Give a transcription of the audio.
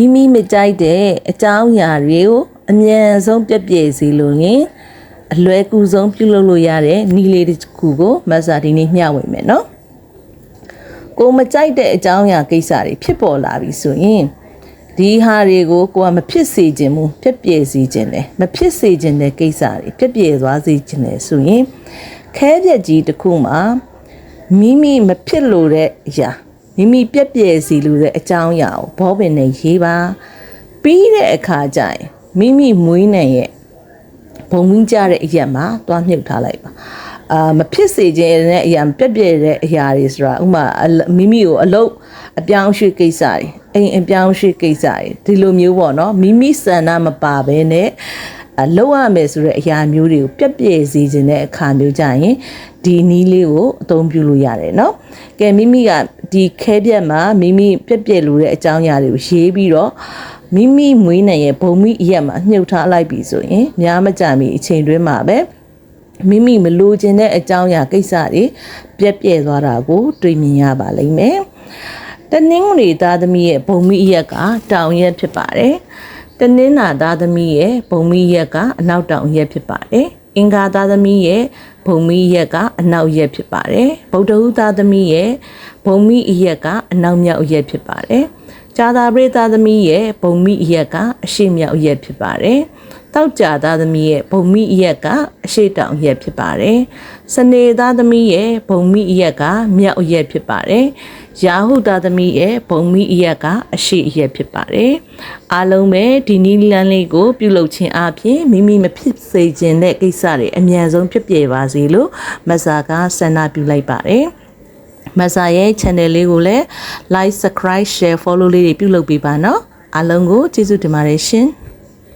မိမိမကြိုက်တဲ့အကြောင်းအရာတွေကိုအမြန်ဆုံးပြည့်ပြည့်စေလို့ရင်အလွယ်ကူဆုံးပြုလုပ်လို့ရတဲ့နည်းလေးတစ်ခုကိုမဆာဒီနေ့မျှဝေမယ်နော်ကိုမကြိုက်တဲ့အကြောင်းအရာကိစ္စတွေဖြစ်ပေါ်လာပြီဆိုရင်ဒီဟာတွေကိုကိုကမဖြစ်စေခြင်းဘူးပြည့်ပြည့်စေခြင်းတယ်မဖြစ်စေခြင်းတဲ့ကိစ္စတွေပြည့်ပြည့်သွားစေခြင်းတယ်ဆိုရင်ခဲပြက်ကြီးတစ်ခုမှာမိမိမဖြစ်လို့တဲ့အရာ မိမိပြည့်ပြည့်စီလို့တဲ့အကြောင်းအရာကိုဘောပင်နဲ့ရေးပါပြီးတဲ့အခါကျရင်မိမိမွေးနိုင်ရဲ့ဘုံမင်းကြတဲ့အရက်မှာတွားမြုပ်ထားလိုက်ပါအာမဖြစ်စေခြင်းတဲ့အရာပြက်ပြက်တဲ့အရာတွေဆိုတာဥမာအလမိမိကိုအလုတ်အပြောင်းရွှေ့ကိစ္စတွေအိမ်အပြောင်းရွှေ့ကိစ္စတွေဒီလိုမျိုးပေါ့နော်မိမိစန္ဒမပါဘဲနဲ့အ လောက်ရမယ်ဆိုတဲ့အရာမျိုးတွေကိုပြက်ပြက်စေခြင်းတဲ့အခါမျိုးကြရင်ဒီနီးလေးကိုအသုံးပြုလို့ရတယ်เนาะကဲမိမိကဒီခဲပြက်မှာမိမိပြက်ပြက်လို့တဲ့အကြောင်းအရာတွေကိုရေးပြီးတော့မိမိမွေးနိုင်ရဲ့ဘုံမိအရက်မှာမြုပ်ထားလိုက်ပြီဆိုရင်များမကြမီအချိန်တွင်းမှာပဲ မိမိမလိုချင်တဲ့အကြောင်းအရာကိစ္စတွေပြက်ပြဲသွားတာကို တွေ့မြင်ရပါလိမ့်မယ်။တနင်္ဂနွေသားသမီးရဲ့ဘုံမိရက်ကတောင်ရက်ဖြစ်ပါတယ်။ တနင်္လာသားသမီးရဲ့ဘုံမိရက်ကအနောက်တောင်ရက်ဖြစ်ပါတယ်။အင်္ဂါသားသမီးရဲ့ဘုံမိရက်ကအနောက်ရက်ဖြစ်ပါတယ်။ဗုဒ္ဓဟူးသားသမီးရဲ့ဘုံမိရက်ကအနောက်မြောက်ရက်ဖြစ်ပါတယ်။ ဇာတာပရိသသမီးရဲ့ဘုံမိရက်ကအရှိမြောက်ရက်ဖြစ်ပါတယ်။တောက်ကြသားသမီးရဲ့ဘုံမိရက်ကအရှိတောင်ရက်ဖြစ်ပါတယ်။စနေသားသမီးရဲ့ဘုံမိရက်ကမြောက်ရက်ဖြစ်ပါတယ်။ရာဟုသားသမီးရဲ့ဘုံမိရက်ကအရှိရက်ဖြစ်ပါတယ်။အားလုံးပဲဒီနီးလန်းလေးကို ပြုလုပ်ခြင်းအပြင်မိမိမဖြစ်စေခြင်းတဲ့ကိစ္စတွေအမြန်ဆုံးဖြစ်ပြေပါစေလို့မဆာကဆန္ဒပြုလိုက်ပါတယ်။ မဆာရဲ့ channel လေးကိုလည်း like subscribe share follow လေးတွေပြုလုပ်ပေးပါနော်အားလုံးကိုကျေးဇူးတင်ပါတယ်ရှင်